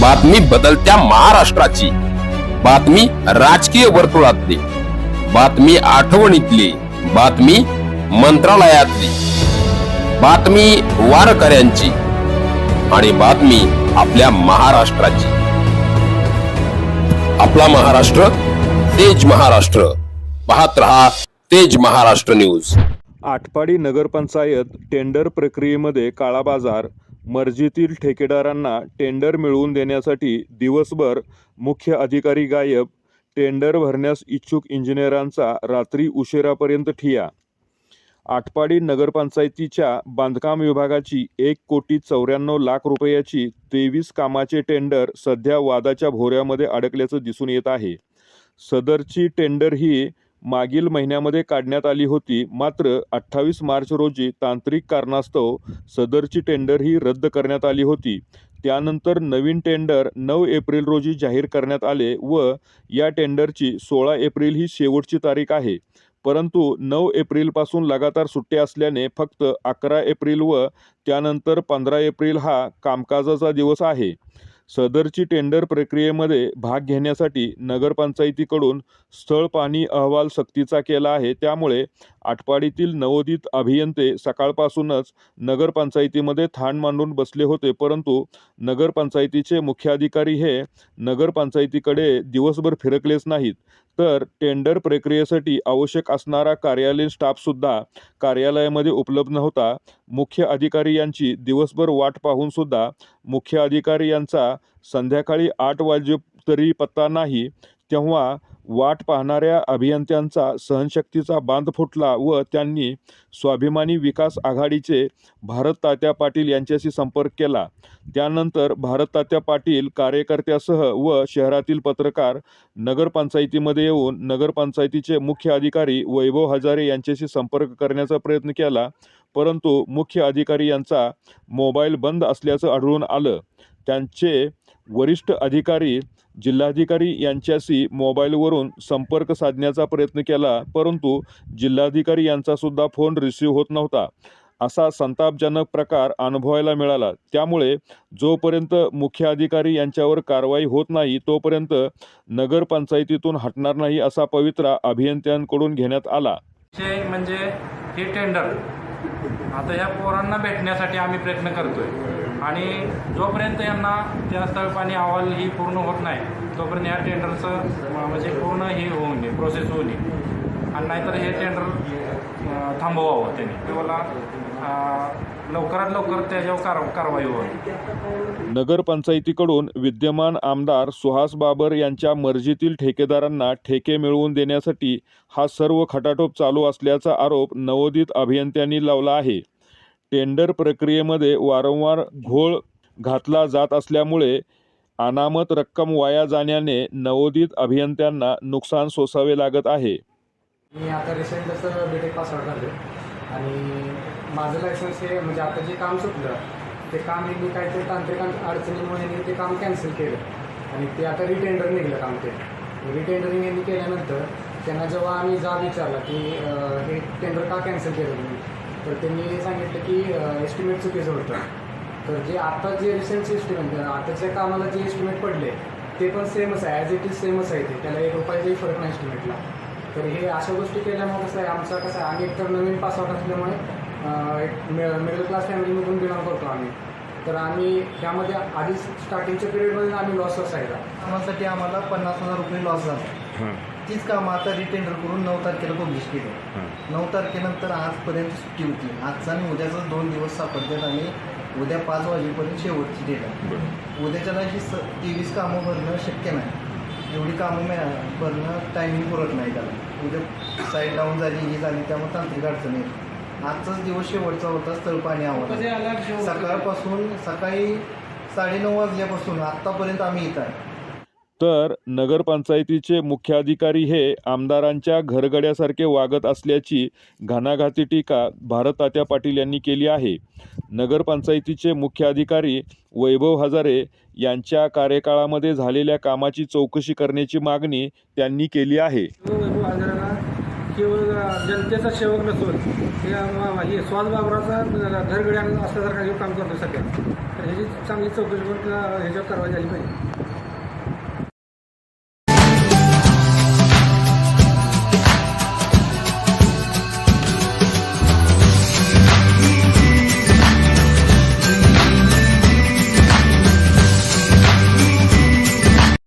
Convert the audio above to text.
बातमी बदलत्या महाराष्ट्राची. बातमी राजकीय वर्तुळातली. बातमी आठवणीतली. बातमी मंत्रालयातली. बातमी वारकऱ्यांची. आणि बातमी आपल्या महाराष्ट्राची. आपला महाराष्ट्र तेज महाराष्ट्र. पाहत रहा तेज महाराष्ट्र न्यूज. आटपाडी नगरपंचायत टेंडर प्रक्रियेमध्ये काळाबाजार मर्जीतील ठेकेदारांना टेंडर मिळवून देण्यासाठी दिवसभर मुख्य अधिकारी गायब टेंडर भरण्यास इच्छुक इंजिनियरांचा रात्री उशिरापर्यंत ठिया. आटपाडी नगरपंचायतीच्या बांधकाम विभागाची एक कोटी चौऱ्याण्णव लाख रुपयाची तेवीस कामाचे टेंडर सध्या वादाच्या भोऱ्यामध्ये अडकल्याचं दिसून येत आहे. सदरची टेंडर ही मागील महिन्यामध्ये काढण्यात आली होती. मात्र अठ्ठावीस मार्च रोजी तांत्रिक कारणास्तव सदरची टेंडर ही रद्द करण्यात आली होती. त्यानंतर नवीन टेंडर नऊ एप्रिल रोजी जाहीर करण्यात आले व या टेंडरची सोळा एप्रिल ही शेवटची तारीख आहे. परंतु नऊ एप्रिलपासून लगातार सुट्ट्या असल्याने फक्त अकरा एप्रिल व त्यानंतर पंधरा एप्रिल हा कामकाजाचा दिवस आहे. सदरची टेंडर प्रक्रियेमध्ये भाग घेण्यासाठी नगरपंचायतीकडून स्थळ पाणी अहवाल सक्तीचा केला आहे. त्यामुळे आटपाडीतील नवोदित अभियंते सकाळपासूनच नगरपंचायतीमध्ये थाण मांडून बसले होते. परंतु नगरपंचायतीचे मुख्याधिकारी हे नगरपंचायतीकडे दिवसभर फिरकलेच नाहीत. तर टेंडर प्रक्रियेसाठी आवश्यक असणारा कार्यालयीन स्टाफसुद्धा कार्यालयामध्ये उपलब्ध नव्हता. मुख्य अधिकारी यांची दिवसभर वाट पाहून सुद्धा मुख्य अधिकारी यांचा संध्याकाळी आठ वाजे तरी पत्ता नाही. तेव्हा वाट पाहणाऱ्या अभियंत्यांचा सहनशक्तीचा बांध फुटला व त्यांनी स्वाभिमानी विकास आघाडीचे भारत तात्या पाटील यांच्याशी संपर्क केला. त्यानंतर भारत तात्या पाटील कार्यकर्त्यासह व शहरातील पत्रकार नगरपंचायतीमध्ये येऊन नगरपंचायतीचे मुख्य अधिकारी वैभव हजारे यांच्याशी संपर्क करण्याचा प्रयत्न केला. परंतु मुख्य अधिकारी यांचा मोबाईल बंद असल्याचं आढळून आलं. त्यांचे वरिष्ठ अधिकारी जिल्हाधिकारी यांच्याशी मोबाईलवरून संपर्क साधण्याचा प्रयत्न केला परंतु जिल्हाधिकारी यांचासुद्धा फोन रिसीव्ह होत नव्हता. असा संतापजनक प्रकार अनुभवायला मिळाला. त्यामुळे जोपर्यंत मुख्य अधिकारी यांच्यावर कारवाई होत नाही तोपर्यंत नगरपंचायतीतून हटणार नाही असा पवित्रा अभियंत्यांकडून घेण्यात आला. म्हणजे हे टेंडर आता ह्या पोरांना भेटण्यासाठी आम्ही प्रयत्न करतोय. आणि जोपर्यंत यांना त्या पाणी अहवाल ही पूर्ण होत नाही तोपर्यंत ह्या टेंडरचं म्हणजे पूर्ण हे होऊ नये प्रोसेस होऊ नये. आणि नाहीतर हे टेंडर थांबवावं त्यांनी. किंवा लवकरात लवकर त्याच्यावर कार कारवाई व्हावी नगरपंचायतीकडून विद्यमान आमदार सुहास बाबर यांच्या मर्जीतील ठेकेदारांना ठेके मिळवून देण्यासाठी हा सर्व खटाटोप चालू असल्याचा आरोप नवोदित अभियंत्यांनी लावला आहे. टेंडर प्रक्रियेमध्ये वारंवार घोळ घातला जात असल्यामुळे अनामत रक्कम वाया जाण्याने नवोदित अभियंत्यांना नुकसान सोसावे लागत आहे. मी आता रिसेंट जसं बी टेक पास आउट झालो आणि माझं लायसन्स हे म्हणजे आता जे काम सुटलं ते काम हे मी काहीतरी तांत्रिक अडचणीमुळे मी ते काम कॅन्सल केलं. आणि ते आता रिटेंडर निघलं काम ते. रिटेंडरिंग यांनी केल्यानंतर त्यांना जेव्हा आम्ही जा विचारला की हे टेंडर का कॅन्सल केलं तुम्ही? तर त्यांनी सांगितलं की एस्टिमेट चुकीचं होतं. तर जे आता जे रिसेंट एस्टिमेट आताच्या कामाला जे एस्टिमेट पडले ते पण सेमच आहे ॲज इट इज सेमच आहे ते. त्याला एक रुपयाचाही फरक नाही एस्टिमेटला तर हे अशा गोष्टी केल्यामुळे कसं आहे आमचं कसं आहे आम्ही एकतर नवीन पासआउट असल्यामुळे एक मिडल क्लास फॅमिलीमधून बिलॉंग करतो आम्ही. तर आम्ही त्यामध्ये आधीच स्टार्टिंगच्या पिरियडमध्ये आम्ही लॉस असायचा कामासाठी आम्हाला पन्नास हजार रुपये लॉस झाला. तीच कामं आता रिटेंडर करून नऊ तारखेला पब्लिश केली. नऊ तारखेनंतर आजपर्यंत सुट्टी होती. आजचा आणि उद्याचा दोन दिवस सापडतात आणि उद्या पाच वाजेपर्यंत शेवटची डेट आहे. उद्याच्याला ही स तेवीस कामं भरणं शक्य नाही. एवढी कामं मिळा भरणं टायमिंग पुरत नाही त्याला. उद्या साईड डाऊन झाली ही झाली त्यामुळे तांत्रिक अडचण येते आजचाच दिवस शेवटचा होता स्थळ पाणी आव्हान सकाळपासून सकाळी साडेनऊ वाजल्यापासून आत्तापर्यंत आम्ही इथं आहे. तर नगरपंचायतीचे मुख्याधिकारी हे आमदारांच्या घरगड्यासारखे वागत असल्याची घणाघाती टीका भारत तात्या पाटील यांनी केली आहे. नगरपंचायतीचे मुख्याधिकारी वैभव हजारे यांच्या कार्यकाळामध्ये झालेल्या कामाची चौकशी करण्याची मागणी त्यांनी केली आहे. केवळ जनतेचा सेवक नसून हे स्वाद बाबराचा घरगड्या असल्यासारखा हे काम करतो सध्या तर ह्याची चांगली चौकशी करून ह्याच्यावर कारवाई झाली पाहिजे.